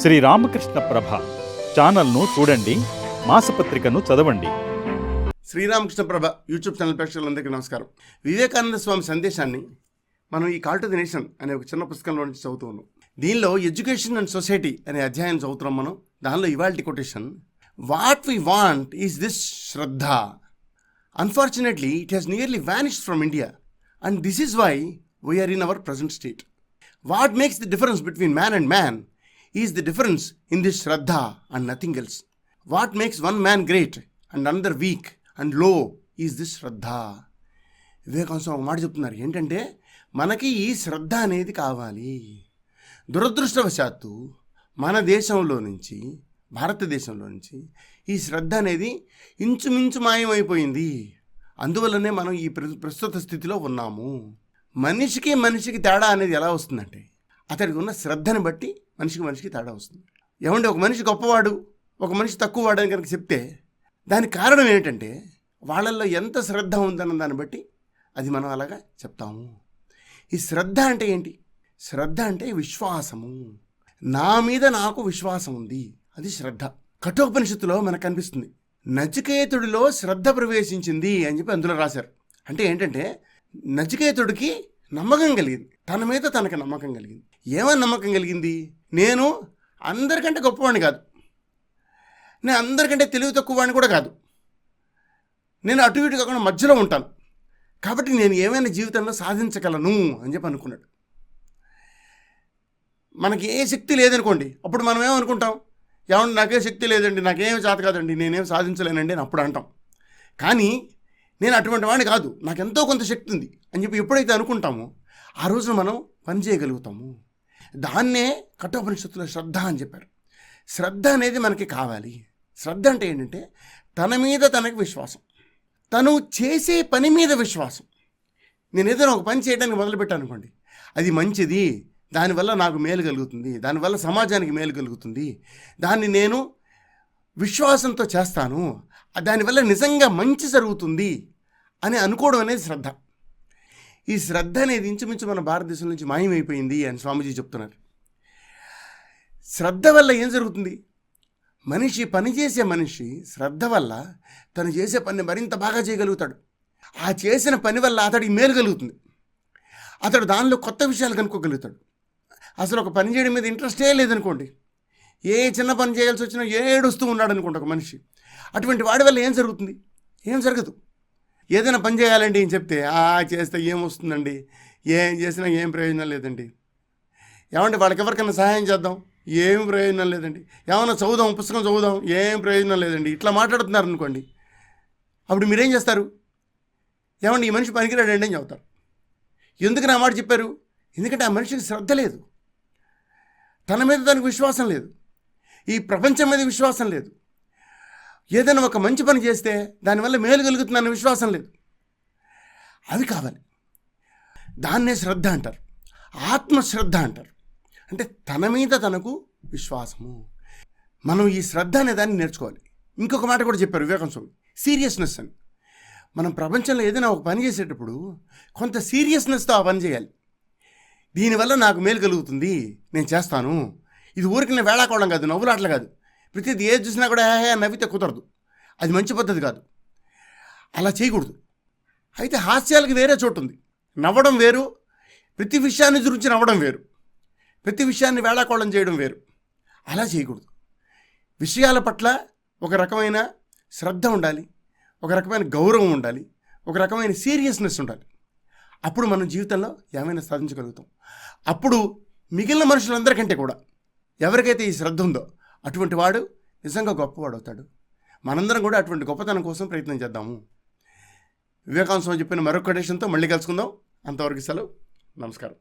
శ్రీ రామకృష్ణ ప్రభ ఛానల్ను చూడండి మాసపత్రికను చదవండి. శ్రీరామకృష్ణ ప్రభ యూట్యూబ్ ఛానల్ ప్రేక్షకులందరికీ నమస్కారం. వివేకానంద స్వామి సందేశాన్ని మనం ఈ కాల్ టు ది నేషన్ అనే ఒక చిన్న పుస్తకంలో నుంచి చదువుతూ ఉన్నాం. దీనిలో ఎడ్యుకేషన్ అండ్ సొసైటీ అనే అధ్యాయం చదువుతున్నాం మనం. దానిలో ఇవాల్టి quotation what we want is this shraddha. Unfortunately it has nearly vanished from India and this is why we are in our present state. What makes the difference between man and man? Is the difference in this shraddha and nothing else what makes one man great and another weak అండ్లో is this shraddha వివేకాంశం ఒక మాట చెప్తున్నారు. ఏంటంటే మనకి ఈ శ్రద్ధ అనేది కావాలి. దురదృష్టవశాత్తు మన దేశంలో నుంచి భారతదేశంలో నుంచి ఈ శ్రద్ధ అనేది ఇంచుమించు మాయమైపోయింది. అందువల్లనే మనం ఈ ప్ర- ప్రస్తుత స్థితిలో ఉన్నాము. మనిషికి మనిషికి తేడా అనేది ఎలా వస్తుందంటే అతడికి ఉన్న శ్రద్ధని బట్టి మనిషికి మనిషికి తేడా వస్తుంది. ఏమంటే ఒక మనిషి గొప్పవాడు ఒక మనిషి తక్కువవాడు అని కనుక చెప్తే దానికి కారణం ఏంటంటే వాళ్ళల్లో ఎంత శ్రద్ధ ఉందన్న దాన్ని బట్టి అది మనం అలాగా చెప్తాము. ఈ శ్రద్ధ అంటే ఏంటి? శ్రద్ధ అంటే విశ్వాసము. నా మీద నాకు విశ్వాసం ఉంది. అది శ్రద్ధ. కఠోపనిషత్తులో మనకు కనిపిస్తుంది. నచికేతుడిలో శ్రద్ధ ప్రవేశించింది అని చెప్పి అందులో రాశారు. అంటే ఏంటంటే నచికేతుడికి నమ్మకం కలిగింది. తన మీద తనకి నమ్మకం కలిగింది. ఏమని నమ్మకం కలిగింది? నేను అందరికంటే గొప్పవాడిని కాదు. నేను అందరికంటే తెలివి తక్కువ వాడిని కూడా కాదు. నేను అటు ఇటు కాకుండా మధ్యలో ఉంటాను. కాబట్టి నేను ఏమైనా జీవితంలో సాధించగలను అని చెప్పి అనుకున్నాడు. మనకి ఏ శక్తి లేదనుకోండి అప్పుడు మనం ఏమనుకుంటాం ఏమన్నా నాకే శక్తి లేదండి నాకేం చేత కాదండి నేనేం సాధించలేనండి అని అప్పుడు అంటాం. కానీ నేను అటువంటి వాడిని కాదు. నాకు ఎంతో కొంత శక్తి ఉంది అని చెప్పి ఎప్పుడైతే అనుకుంటామో ఆ రోజున మనం పని చేయగలుగుతాము. దాన్నే కఠోపనిషత్తులో శ్రద్ధ అని చెప్పారు. శ్రద్ధ అనేది మనకి కావాలి. శ్రద్ధ అంటే ఏంటంటే తన మీద తనకి విశ్వాసం. తను చేసే పని మీద విశ్వాసం. నేను ఏదైనా ఒక పని చేయడానికి మొదలుపెట్టాను అనుకోండి అది మంచిది దానివల్ల నాకు మేలు కలుగుతుంది దానివల్ల సమాజానికి మేలు కలుగుతుంది దాన్ని నేను విశ్వాసంతో చేస్తాను దానివల్ల నిజంగా మంచి జరుగుతుంది అని అనుకోవడం అనేది శ్రద్ధ. ఈ శ్రద్ధ అనేది ఇంచుమించు మన భారతదేశం నుంచి మాయమైపోయింది అని స్వామీజీ చెప్తున్నారు. శ్రద్ధ వల్ల ఏం జరుగుతుంది? మనిషి పని చేసే మనిషి శ్రద్ధ వల్ల తను చేసే పని మరింత బాగా చేయగలుగుతాడు. ఆ చేసిన పని వల్ల అతడికి మేలు కలుగుతుంది. అతడు దానిలో కొత్త విషయాలు కనుక్కోగలుగుతాడు. అసలు ఒక పని చేయడం మీద ఇంట్రెస్టే లేదనుకోండి. ఏ చిన్న పని చేయాల్సి వచ్చినా ఏడుస్తూ ఉన్నాడు అనుకోండి ఒక మనిషి. అటువంటి వాడి వల్ల ఏం జరుగుతుంది? ఏం జరగదు. ఏదైనా పని చేయాలండి అని చెప్తే ఆ చేస్తే ఏమొస్తుందండి? ఏం చేసినా ఏం ప్రయోజనం లేదండి. ఏమంటే వాళ్ళకి ఎవరికైనా సహాయం చేద్దాం? ఏం ప్రయోజనం లేదండి. ఏమన్నా చదువుదాం పుస్తకం చదువుదాం ఏం ప్రయోజనం లేదండి. ఇట్లా మాట్లాడుతున్నారు అనుకోండి అప్పుడు మీరేం చేస్తారు? ఏమండి ఈ మనిషి పనికిరాడండి అని చెబుతారు. ఎందుకు నా మాట చెప్పారు? ఎందుకంటే ఆ మనిషికి శ్రద్ధ లేదు. తన మీద దానికి విశ్వాసం లేదు. ఈ ప్రపంచం మీద విశ్వాసం లేదు. ఏదైనా ఒక మంచి పని చేస్తే దానివల్ల మేలు కలుగుతుందన్న విశ్వాసం లేదు. అది కావాలి. దాన్నే శ్రద్ధ అంటారు. ఆత్మశ్రద్ధ అంటారు. అంటే తన మీద తనకు విశ్వాసము. మనం ఈ శ్రద్ధ అనే దాన్ని నేర్చుకోవాలి. ఇంకొక మాట కూడా చెప్పారు వివేకం స్వామి. సీరియస్నెస్ అని. మనం ప్రపంచంలో ఏదైనా ఒక పని చేసేటప్పుడు కొంత సీరియస్నెస్తో ఆ పని చేయాలి. దీనివల్ల నాకు మేలు కలుగుతుంది. నేను చేస్తాను. ఇది ఊరికి నేను వేళాకోవడం కాదు నవ్వులాటలు కాదు. ప్రతిది ఏది చూసినా కూడా హే నవ్వితే కుదరదు. అది మంచి పద్ధతి కాదు. అలా చేయకూడదు. అయితే హాస్యాలకు వేరే చోటు ఉంది. నవ్వడం వేరు ప్రతి విషయాన్ని గురించి నవ్వడం వేరు ప్రతి విషయాన్ని వేళాకోళం చేయడం వేరు. అలా చేయకూడదు. విషయాల పట్ల ఒక రకమైన శ్రద్ధ ఉండాలి ఒక రకమైన గౌరవం ఉండాలి ఒక రకమైన సీరియస్నెస్ ఉండాలి. అప్పుడు మనం జీవితంలో ఏమైనా సాధించగలుగుతాం. అప్పుడు మిగిలిన మనుషులందరికంటే కూడా ఎవరికైతే ఈ శ్రద్ధ ఉందో అటువంటి వాడు నిజంగా గొప్పవాడు అవుతాడు. మనందరం కూడా అటువంటి గొప్పతనం కోసం ప్రయత్నం చేద్దాము. వివేకానంద స్వామి చెప్పిన మరొక కొటేషన్తో మళ్ళీ కలుసుకుందాం. అంతవరకు సెలవు. నమస్కారం.